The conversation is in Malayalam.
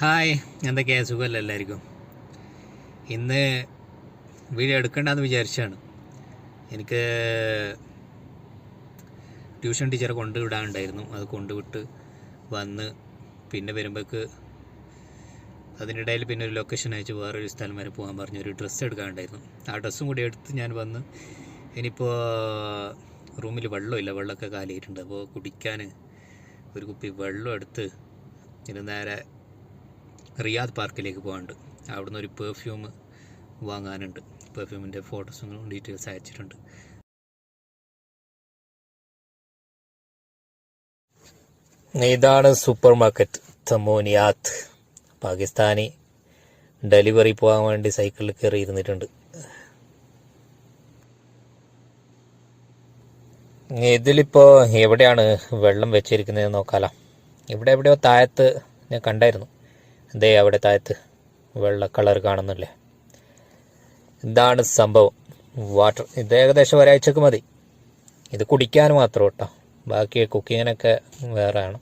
ഹായ് എന്തൊക്കെയാ? സുഖമല്ല എല്ലാവർക്കും? ഇന്ന് വീഡിയോ എടുക്കണ്ടെന്ന് വിചാരിച്ചാണ്. എനിക്ക് ട്യൂഷൻ ടീച്ചറെ കൊണ്ടുവിടാനുണ്ടായിരുന്നു. അത് കൊണ്ടുവിട്ട് വന്ന് പിന്നെ വരുമ്പോഴേക്ക് അതിനിടയിൽ പിന്നെ ഒരു ലൊക്കേഷൻ അയച്ച് വേറൊരു സ്ഥലം വരെ പോകാൻ പറഞ്ഞു ഒരു ഡ്രസ്സ് എടുക്കാനുണ്ടായിരുന്നു. ആ ഡ്രസ്സും കൂടി എടുത്ത് ഞാൻ വന്ന് ഇനിയിപ്പോൾ റൂമിൽ വെള്ളമില്ല വെള്ളമൊക്കെ കാലിയിട്ടുണ്ട് അപ്പോൾ കുടിക്കാൻ ഒരു കുപ്പി വെള്ളം എടുത്ത് ഇത് നേരെ റിയാദ് പാർക്കിലേക്ക് പോകാനുണ്ട്. അവിടുന്ന് ഒരു പെർഫ്യൂം വാങ്ങാനുണ്ട്. പെർഫ്യൂമിന്റെ ഫോട്ടോസും ഡീറ്റെയിൽസ് അയച്ചിട്ടുണ്ട്. ഇതാണ് സൂപ്പർ മാർക്കറ്റ് തമോനിയാത്ത് പാകിസ്ഥാനി ഡെലിവറി പോകാൻ വേണ്ടി സൈക്കിളിൽ കയറി ഇരുന്നിട്ടുണ്ട്. ഇതിലിപ്പോൾ എവിടെയാണ് വെള്ളം വെച്ചിരിക്കുന്നത് നോക്കാലോ. ഇവിടെ എവിടെയോ താഴത്ത് ഞാൻ കണ്ടായിരുന്നു. എന്തേ അവിടെ താഴത്ത് വെള്ള കളർ കാണുന്നില്ലേ? ഇതാണ് സംഭവം. വാട്ടർ ഇത് ഏകദേശം ഒരാഴ്ചക്ക് മതി. ഇത് കുടിക്കാൻ മാത്രം കേട്ടോ. ബാക്കി കുക്കിങ്ങിനൊക്കെ വേറെയാണ്